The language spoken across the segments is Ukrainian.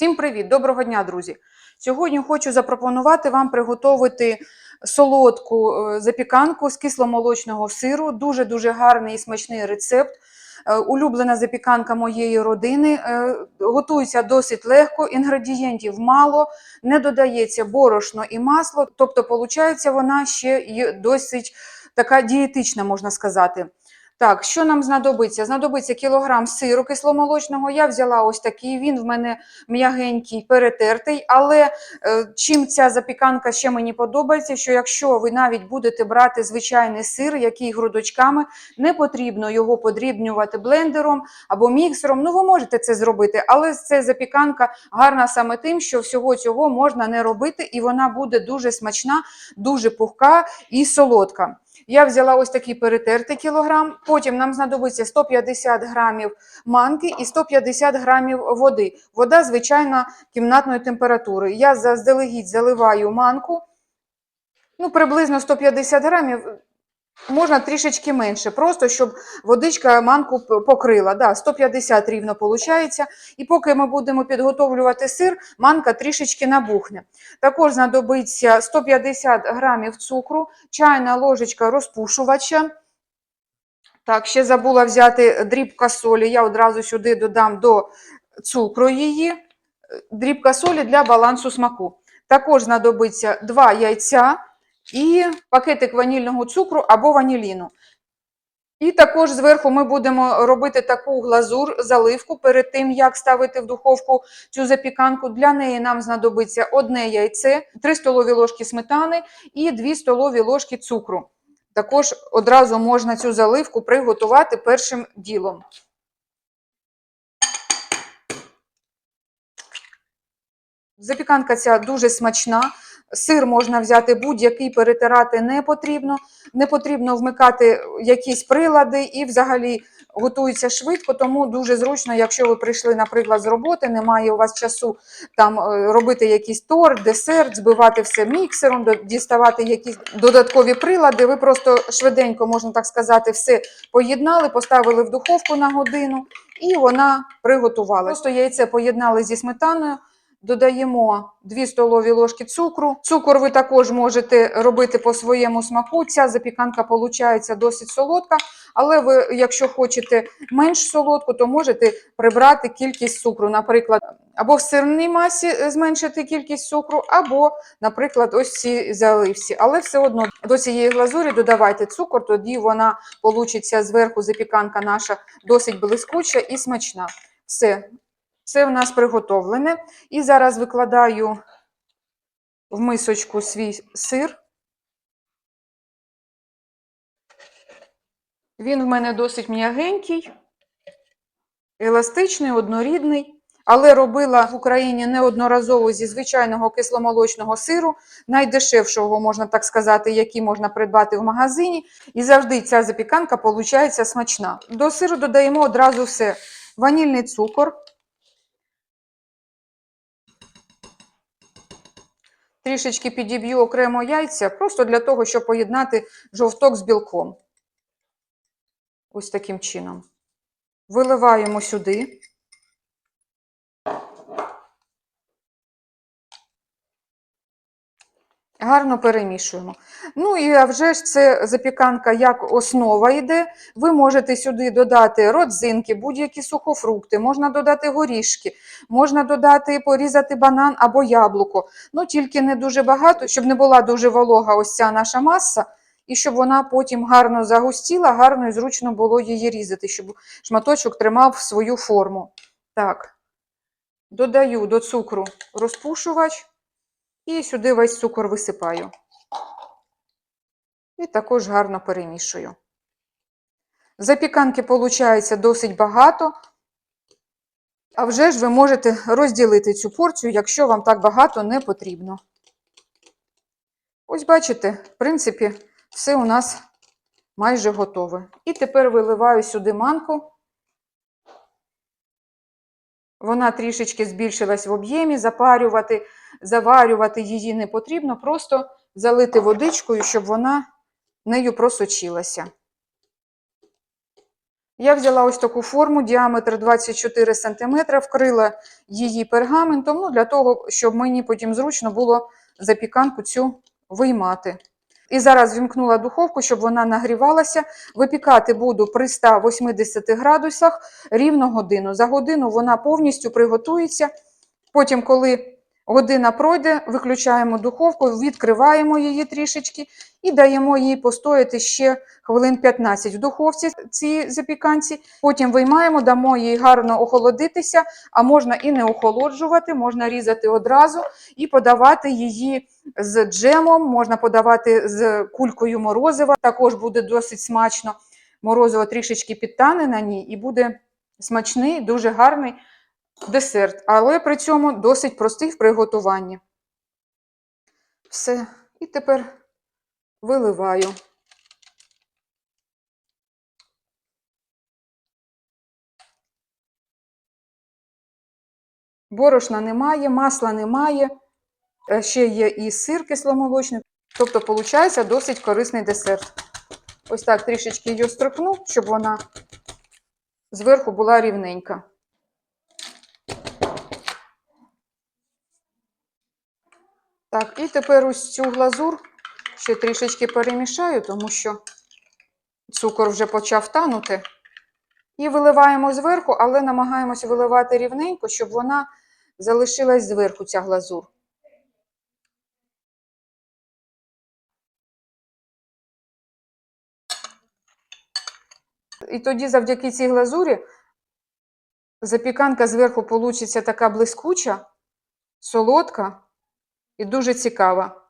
Всім привіт! Доброго дня, друзі! Сьогодні хочу запропонувати вам приготувати солодку е, запіканку з кисломолочного сиру. Дуже-дуже гарний і смачний рецепт. Е, Улюблена запіканка моєї родини. Е, Готується досить легко, інгредієнтів мало, не додається борошно і масло, тобто, виходить, вона ще й досить така дієтична, можна сказати. Так, що нам знадобиться? Знадобиться кілограм сиру кисломолочного. Я взяла ось такий, він в мене м'ягенький, перетертий. Але е, чим ця запіканка ще мені подобається, що якщо ви навіть будете брати звичайний сир, який грудочками, не потрібно його подрібнювати блендером або міксером. Ну, ви можете це зробити, але ця запіканка гарна саме тим, що всього цього можна не робити, і вона буде дуже смачна, дуже пухка і солодка. Я взяла ось такий перетертий кілограм. Потім нам знадобиться 150 грамів манки і 150 грамів води. Вода, звичайно, кімнатної температури. Я заздалегідь заливаю манку. Ну, приблизно 150 грамів. Можна трішечки менше, просто щоб водичка манку покрила. Да, 150 рівно виходить. І поки ми будемо підготовлювати сир, манка трішечки набухне. Також знадобиться 150 грамів цукру, чайна ложечка розпушувача. Так, ще забула взяти дрібка солі. Я одразу сюди додам до цукру її. Дрібка солі для балансу смаку. Також знадобиться 2 яйця і пакетик ванільного цукру або ваніліну. І також зверху ми будемо робити таку глазур, заливку перед тим, як ставити в духовку цю запіканку. Для неї нам знадобиться одне яйце, 3 столові ложки сметани і 2 столові ложки цукру. Також одразу можна цю заливку приготувати першим ділом. Запіканка ця дуже смачна. Сир можна взяти будь-який, перетирати не потрібно. Не потрібно вмикати якісь прилади і взагалі готується швидко, тому дуже зручно, якщо ви прийшли, наприклад, з роботи, немає у вас часу там е, робити якийсь торт, десерт, збивати все міксером, діставати якісь додаткові прилади. Ви просто швиденько, можна так сказати, все поєднали, поставили в духовку на годину, і вона приготувалася. Просто яйце поєднали зі сметаною. Додаємо 2 столові ложки цукру. Цукор ви також можете робити по своєму смаку. Ця запіканка виходить досить солодка, але ви, якщо хочете менш солодку, то можете прибрати кількість цукру. Наприклад, або в сирній масі зменшити кількість цукру, або, наприклад, ось в цій заливці. Але все одно до цієї глазурі додавайте цукор, тоді вона получиться зверху запіканка наша досить блискуча і смачна. Все. Це в нас приготовлене. І зараз викладаю в мисочку свій сир. Він в мене досить м'ягенький, еластичний, однорідний. Але робила в Україні неодноразово зі звичайного кисломолочного сиру, найдешевшого, можна так сказати, який можна придбати в магазині. І завжди ця запіканка виходить смачна. До сиру додаємо одразу все: ванільний цукор. Трішечки підіб'ю окремо яйця, просто для того, щоб поєднати жовток з білком. Ось таким чином. Виливаємо сюди. Гарно перемішуємо. Ну і вже ж це запіканка як основа йде. Ви можете сюди додати родзинки, будь-які сухофрукти, можна додати горішки, можна додати, порізати банан або яблуко. Ну тільки не дуже багато, щоб не була дуже волога ось ця наша маса, і щоб вона потім гарно загустіла, гарно і зручно було її різати, щоб шматочок тримав свою форму. Так, додаю до цукру розпушувач. І сюди весь цукор висипаю. І також гарно перемішую. Запіканки виходить досить багато. А вже ж ви можете розділити цю порцію, якщо вам так багато не потрібно. Ось бачите, в принципі, все у нас майже готове. І тепер виливаю сюди манку. Вона трішечки збільшилась в об'ємі, запарювати, заварювати її не потрібно, просто залити водичкою, щоб вона нею просочилася. Я взяла ось таку форму, діаметр 24 см, вкрила її пергаментом, ну, для того, щоб мені потім зручно було запіканку цю виймати. І зараз вімкнула духовку, щоб вона нагрівалася. Випікати буду при 180 градусах рівно годину. За годину вона повністю приготується. Потім, коли година пройде, виключаємо духовку, відкриваємо її трішечки і даємо їй постояти ще хвилин 15 в духовці цій запіканці. Потім виймаємо, дамо їй гарно охолодитися, а можна і не охолоджувати, можна різати одразу і подавати її з джемом, можна подавати з кулькою морозива. Також буде досить смачно. Морозиво трішечки підтане на ній і буде смачний, дуже гарний десерт, але при цьому досить простий в приготуванні. Все. І тепер виливаю. Борошна немає, масла немає, е, ще є і сир кисломолочний. Тобто, виходить досить корисний десерт. Ось так трішечки її строкну, щоб вона зверху була рівненька. Так, і тепер ось цю глазур ще трішечки перемішаю, тому що цукор вже почав танути. І виливаємо зверху, але намагаємося виливати рівненько, щоб вона залишилась зверху, ця глазур. І тоді завдяки цій глазурі запіканка зверху получиться така блискуча, солодка і дуже цікава.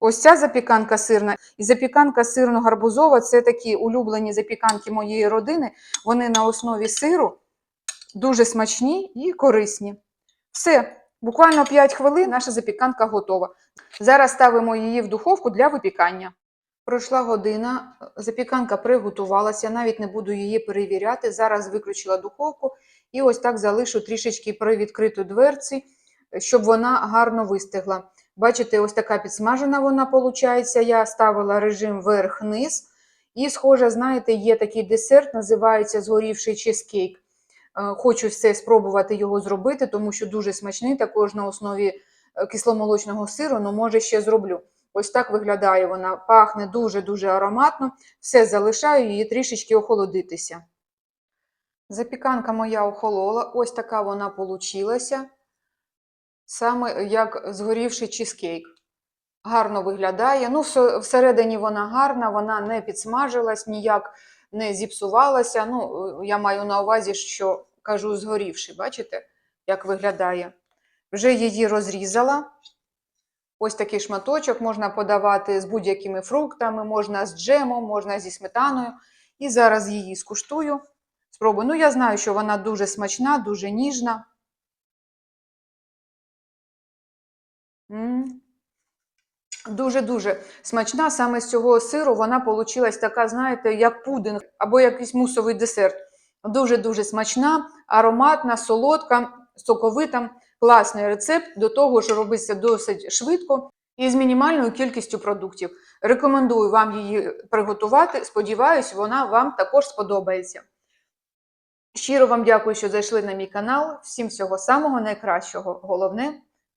Ось ця запіканка сирна і запіканка сирно-гарбузова це такі улюблені запіканки моєї родини. Вони на основі сиру дуже смачні і корисні. Все, буквально 5 хвилин наша запіканка готова. Зараз ставимо її в духовку для випікання. Пройшла година, запіканка приготувалася, навіть не буду її перевіряти. Зараз виключила духовку і ось так залишу трішечки при відкриту дверці, щоб вона гарно вистигла. Бачите, ось така підсмажена вона виходить. Я ставила режим верх-низ. І, схоже, знаєте, є такий десерт, називається згорівший чизкейк. Е, Хочу все спробувати його зробити, тому що дуже смачний, також на основі е, кисломолочного сиру, але може ще зроблю. Ось так виглядає вона, пахне дуже-дуже ароматно. Все залишаю її трішечки охолодитися. Запіканка моя охолола, ось така вона получилася. Саме як згорівший чизкейк. Гарно виглядає. Ну, всередині вона гарна, вона не підсмажилась, ніяк не зіпсувалася. Ну, я маю на увазі, що кажу згорівший. Бачите, як виглядає? Вже її розрізала. Ось такий шматочок можна подавати з будь-якими фруктами, можна з джемом, можна зі сметаною. І зараз її скуштую. Спробую. Ну, я знаю, що вона дуже смачна, дуже ніжна. Дуже-дуже смачна. Саме з цього сиру вона получилась така, знаєте, як пудинг або якийсь мусовий десерт. Дуже-дуже смачна, ароматна, солодка, соковита. Класний рецепт. До того ж, робиться досить швидко і з мінімальною кількістю продуктів. Рекомендую вам її приготувати. Сподіваюсь, вона вам також сподобається. Щиро вам дякую, що зайшли на мій канал. Всім всього самого найкращого. Головне